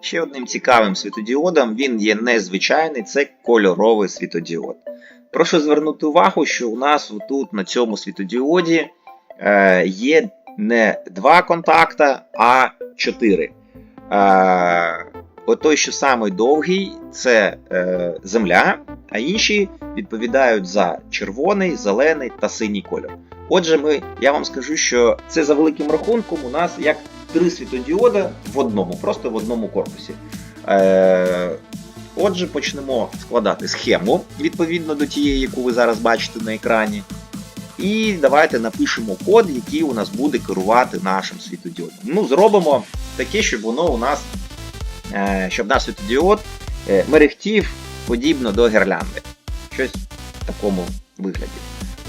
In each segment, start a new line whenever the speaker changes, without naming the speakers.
Ще одним цікавим світодіодом він є незвичайний, це кольоровий світодіод. Прошу звернути увагу, що у нас тут на цьому світодіоді е, є не два контакта, а чотири. Е, от той, що самий довгий, це е, земля, а інші відповідають за червоний, зелений та синій кольор. Отже, ми, я вам скажу, що це за великим рахунком у нас як три світодіода в одному, просто в одному корпусі. Е, отже, почнемо складати схему відповідно до тієї, яку ви зараз бачите на екрані. І давайте напишемо код, який у нас буде керувати нашим світодіодом. Ну, зробимо таке, щоб воно у нас, е, щоб наш світодіод е, мерехтів подібно до гірлянди. Щось в такому вигляді.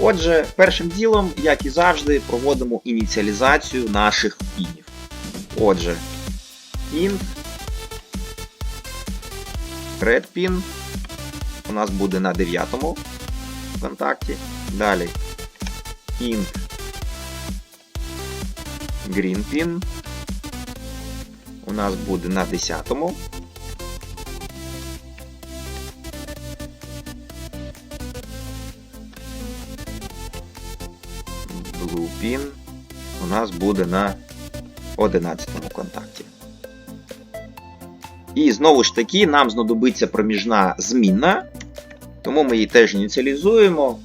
Отже, першим ділом, як і завжди, проводимо ініціалізацію наших пінів. Отже, int red pin у нас буде на 9 контакті. Далі int green pin у нас буде на 10. Blue pin у нас буде на 11 контакті. І знову ж таки, нам знадобиться проміжна змінна, тому ми її теж ініціалізуємо.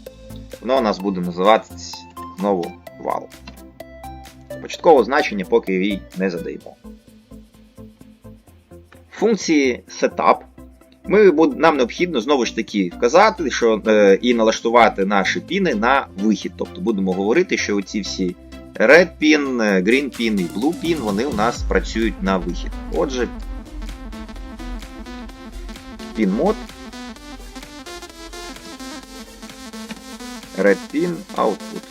Воно у нас буде називатися знову вал. Початкове значення поки її не задаємо. Функції setup ми, нам необхідно знову ж таки вказати, що е, і налаштувати наші піни на вихід. Тобто будемо говорити, що оці всі Red Pin, е, Green Pin і Blue Pin, вони у нас працюють на вихід. Отже, Pin мод. Red Pin Output.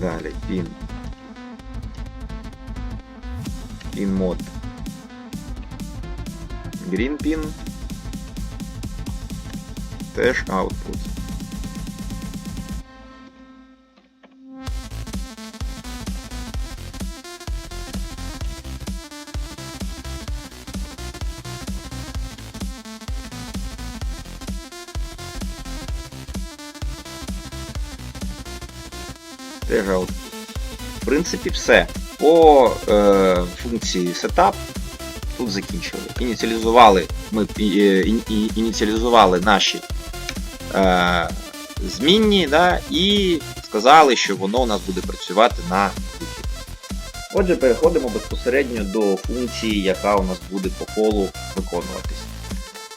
Далі Pin. Pin мод. Green Pin. Теж Output. Теж. В принципі, все. По е, функції setup тут закінчили. Ініціалізували ми пі- е, ін- і- ініціалізували наші е, змінні, да, і сказали, що воно у нас буде працювати на вихід. Отже, переходимо безпосередньо до функції, яка у нас буде по колу виконуватись.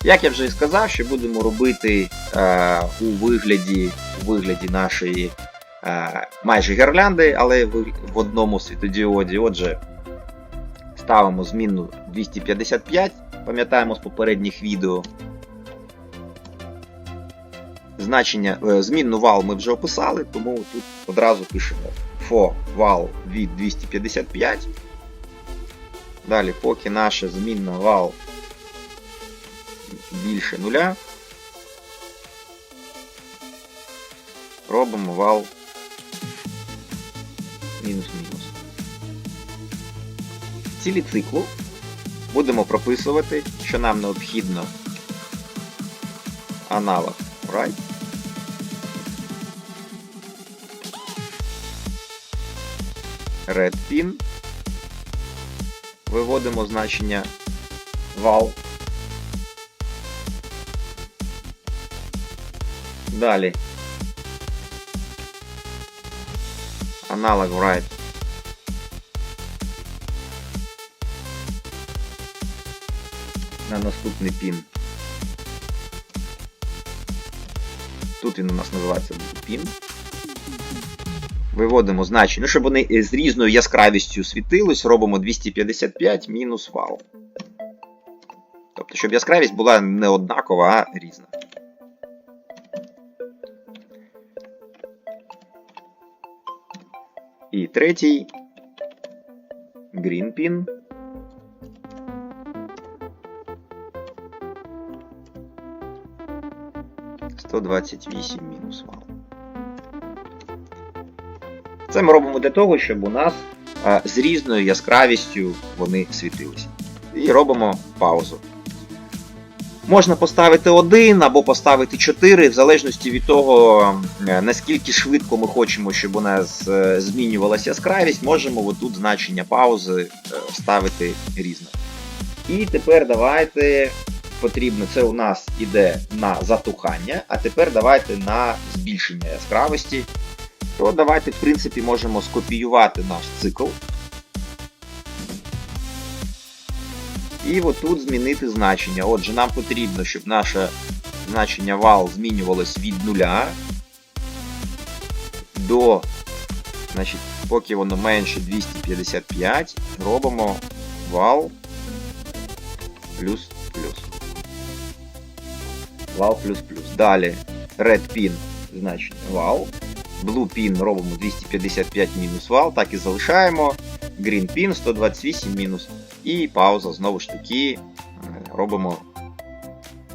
Як я вже і сказав, що будемо робити е, у вигляді, у вигляді нашої майже гірлянди, але в, одному світодіоді. Отже, ставимо змінну 255, пам'ятаємо з попередніх відео. Значення, е, змінну вал ми вже описали, тому тут одразу пишемо for val від 255. Далі, поки наша змінна вал більше нуля, робимо вал мінус-мінус. Цілі циклу будемо прописувати, що нам необхідно аналог right. Red pin. Виводимо значення val. Далі. Аналог right. На наступний пін. Тут він у нас називається пін. Виводимо значення, ну, щоб вони з різною яскравістю світились, робимо 255 мінус вал. Тобто, щоб яскравість була не однакова, а різна. Третій pin. Сто двадцять вісім мінус вал. Це ми робимо для того, щоб у нас е, з різною яскравістю вони світилися. І робимо паузу. Можна поставити один або поставити 4, в залежності від того, е, наскільки швидко ми хочемо, щоб у нас е, змінювалася яскравість, можемо отут значення паузи е, ставити різне. І тепер давайте потрібно, це у нас іде на затухання, а тепер давайте на збільшення яскравості. То давайте, в принципі, можемо скопіювати наш цикл. І отут змінити значення. Отже, нам потрібно, щоб наше значення вал змінювалось від нуля до, значить, поки воно менше 255, робимо вал плюс плюс. Вал плюс плюс. Далі red pin значення вал. Blue pin робимо 255 мінус вал, так і залишаємо. Green pin 128 мінус. І пауза знову ж таки е, робимо,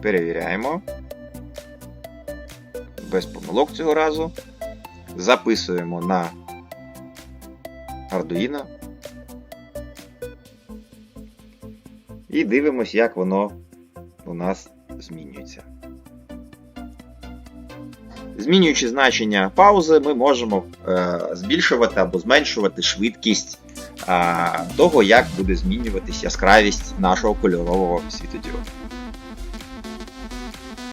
перевіряємо. Без помилок цього разу. Записуємо на Arduino. І дивимось, як воно у нас змінюється. Змінюючи значення паузи, ми можемо е, збільшувати або зменшувати швидкість того, як буде змінюватись яскравість нашого кольорового світодіоду.